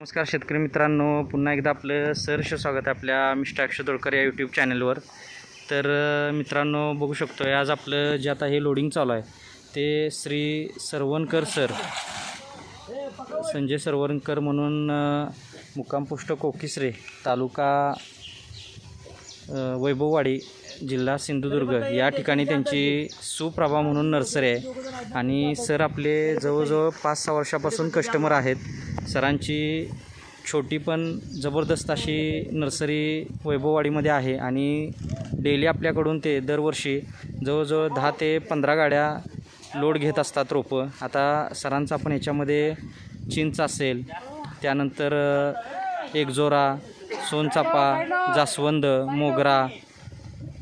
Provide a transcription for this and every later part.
नमस्कार शेतकरी मित्रांनो पुन्हा एकदा आपलं सहर्ष स्वागत आहे आपल्या मिस्टर अक्षय दोडकर या यूट्यूब चॅनलवर तर मित्रांनो बघू शकतो आहे आज आपलं जे आता हे लोडिंग चालू आहे ते श्री सरवणकर सर संजय सरवणकर म्हणून मुक्कामपुष्ट मुक्काम पोस्ट कोकिसरे तालुका वैभववाडी जिल्हा सिंधुदुर्ग. या ठिकाणी त्यांची सुप्रभा म्हणून नर्सरी आहे. आणि सर आपले जवळजवळ पाच सहा वर्षापासून कस्टमर आहेत. सरांची छोटी पण जबरदस्त अशी नर्सरी वैभववाडीमध्ये आहे. आणि डेली आपल्याकडून ते दरवर्षी जवळजवळ दहा ते पंधरा गाड्या लोड घेत असतात रोपं. आता सरांचा आपण याच्यामध्ये चिंच असेल त्यानंतर एकजोरा सोनचापा जास्वंद मोगरा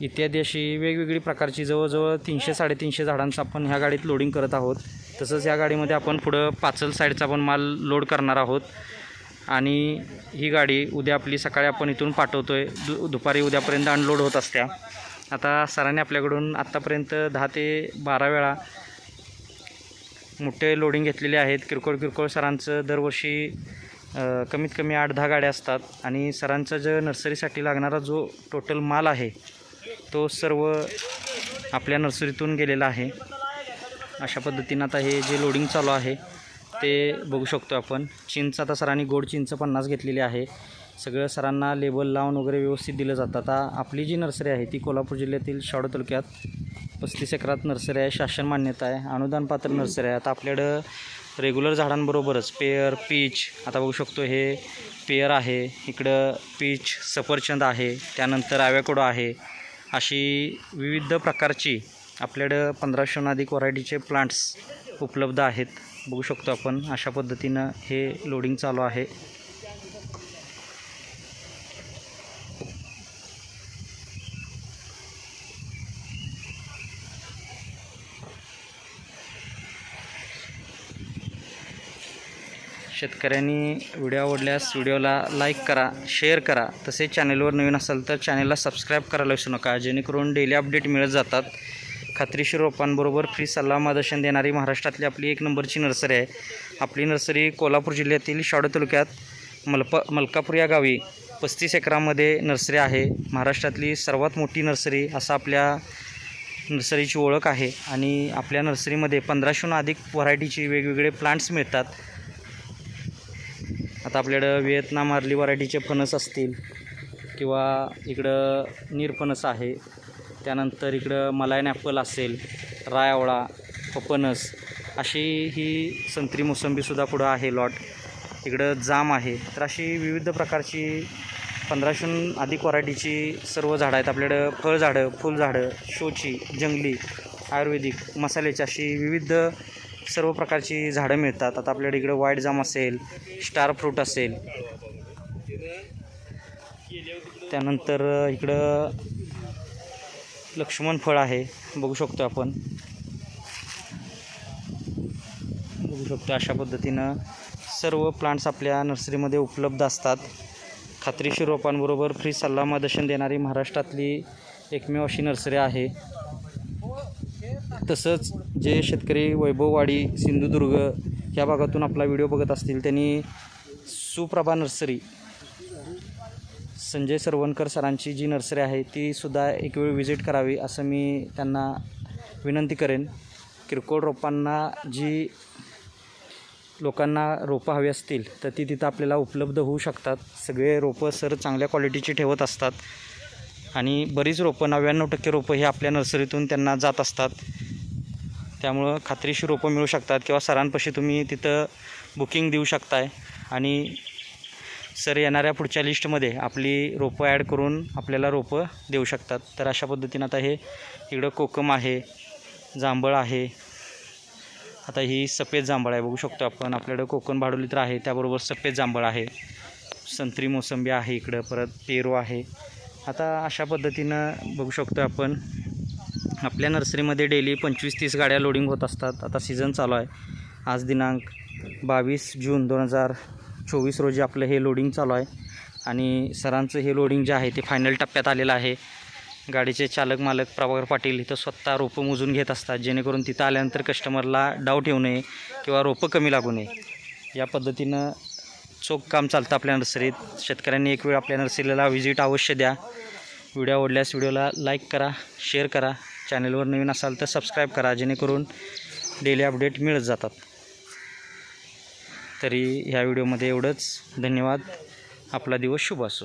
इत्यादी अशी वेगवेगळी प्रकारची जवळजवळ तीनशे साडेतीनशे झाडांचं आपण ह्या गाडीत लोडिंग करत आहोत. तसंच या गाडीमध्ये आपण पुढं पाचल साईडचा पण माल लोड करणार आहोत. आणि ही गाडी उद्या आपली सकाळी आपण इथून पाठवतो आहे दु दुपारी उद्यापर्यंत अनलोड होत असत्या. आता सरांनी आपल्याकडून आत्तापर्यंत दहा ते बारा वेळा मोठे लोडिंग घेतलेले आहेत. किरकोळ किरकोळ सरांचं दरवर्षी कमीत कमी आठ दहा गाड्या असतात आणि सरांचा जो नर्सरीसाठी लागणारा जो टोटल माल आहे तो सर्व आपल्या नर्सरीतून गेलेला आहे. अशा पद्धतीनं आता हे जे लोडिंग चालू आहे ते बघू शकतो आपण. चिंच आता सरांनी गोड चिंच पन्नास घेतलेली आहे. सगळं सरांना लेबल लावून वगैरे व्यवस्थित दिलं जातं. आता आपली जी नर्सरी आहे ती कोल्हापूर जिल्ह्यातील शाडो तालुक्यात पस्तीस एकरात नर्सरी आहे शासन मान्यता आहे अनुदान पात्र नर्सरी आहे. आता आपल्याकडं रेग्युलर झाडांबरोबरच. पेअर पीच आता बघू शकतो हे पेअर आहे. इकडं पीच सफरचंद आहे. त्यानंतर ॲवॅकोडो आहे. अशी विविध प्रकारची आपल्याकडं पंधराशेहून अधिक व्हरायटीचे प्लांट्स उपलब्ध आहेत. बघू शकतो आपण अशा पद्धतीनं हे लोडिंग चालू आहे. शेतकऱ्यांनी व्हिडिओ आवडल्यास व्हिडिओला लाईक करा शेअर करा. तसेच चॅनलवर नवीन असाल तर चॅनेलला सबस्क्राईब करायला विसरू नका. जेणेकरून डेली अपडेट मिळत जातात. खात्रीशीर रोपांबरोबर फ्री सल्ला मार्गदर्शन देणारी महाराष्ट्रातली आपली एक नंबरची नर्सरी आहे. आपली नर्सरी कोल्हापूर जिल्ह्यातील शाडो तालुक्यात मलप मलकापूर या गावी पस्तीस एकरामध्ये नर्सरी आहे. महाराष्ट्रातली सर्वात मोठी नर्सरी असं आपल्या नर्सरीची ओळख आहे. आणि आपल्या नर्सरीमध्ये पंधराशेहून अधिक व्हरायटीची वेगवेगळे प्लांट्स मिळतात. आता आपल्याकडं व्हिएतनाम अर्ली व्हरायटीचे फणस असतील किंवा इकडं निरफणस आहे. त्यानंतर इकडं मलायन ॲपल असेल रायवळा पपनस अशी ही संत्री मोसंबीसुद्धा पुढं आहे लॉट. इकडं जाम आहे. तर अशी विविध प्रकारची पंधराशून अधिक व्हरायटीची सर्व झाडं आहेत. आपल्याकडं फळझाडं फुलझाडं शोची जंगली आयुर्वेदिक मसाल्याची अशी विविध सर्व प्रकारची झाडं मिळतात. आता आपल्याकडे इकडं व्हाईट जाम असेल स्टार फ्रूट असेल. त्यानंतर इकडं लक्ष्मण फळ आहे. बघू शकतो आपण. बघू शकतो अशा पद्धतीनं सर्व प्लांट्स आपल्या नर्सरीमध्ये उपलब्ध असतात. खात्रीशीर रोपांबरोबर फ्री सल्ला देणारी महाराष्ट्रातली एकमेव अशी नर्सरी आहे. तसंच जे शेतकरी वैभववाडी सिंधुदुर्ग या भागातून आपला व्हिडिओ बघत असतील त्यांनी सुप्रभा नर्सरी संजय सरवणकर सरांची जी नर्सरी आहे ती सुद्धा एक वेळ व्हिजिट करावी असं मी त्यांना विनंती करेन. किरकोळ रोपांना जी लोकांना रोपं हवी असतील तर ती तिथं आपल्याला उपलब्ध होऊ शकतात. सगळे रोपं सर चांगल्या क्वालिटीची ठेवत असतात. आणि बरीच रोपं नव्याण्णव टक्के रोपं हे आपल्या नर्सरीतून त्यांना जात असतात. त्यामुळं खात्रीशीर रोपं मिळू शकतात किंवा सरांपाशी तुम्ही तिथं बुकिंग देऊ शकताय. आणि सर येणाऱ्या पुढच्या लिस्टमध्ये आपली रोपं ॲड करून आपल्याला रोपं देऊ शकतात. तर अशा पद्धतीनं आता हे इकडं कोकम आहे जांभळ आहे. आता ही सफेद जांभळ आहे. बघू शकतो आपण आपल्याकडं कोकण भाडोली तर आहे त्याबरोबर सफेद जांभळ आहे. संत्री मोसंबी आहे इकडं परत पेरू आहे. आता अशा पद्धतीनं बघू शकतो आपण आपल्या नर्सरीमध्ये डेली पंचवीस तीस गाड्या लोडिंग होत असतात. आता सीझन चालू आहे. आज दिनांक बावीस जून दोन हजार चोवीस रोजी आपलं हे लोडिंग चालू आहे. आणि सरांचं हे लोडिंग जे आहे ते फायनल टप्प्यात आलेलं आहे. गाडीचे चालक मालक प्रभाकर पाटील इथं स्वतः रोपं मोजून घेत असतात. जेणेकरून तिथं आल्यानंतर कस्टमरला डाऊट येऊ नये किंवा रोपं कमी लागू नये. या पद्धतीनं चोख काम चालतं आपल्या नर्सरीत. शेतकऱ्यांनी एक वेळ आपल्या नर्सरीला व्हिजिट अवश्य द्या. व्हिडिओ आवडल्यास व्हिडिओला लाईक करा शेअर करा. चॅनलवर नवीन असाल तर सबस्क्राईब करा जेणेकरून डेली अपडेट मिळत जातात. तरी ह्या व्हिडिओमध्ये एवढंच. धन्यवाद. आपला दिवस शुभ असो.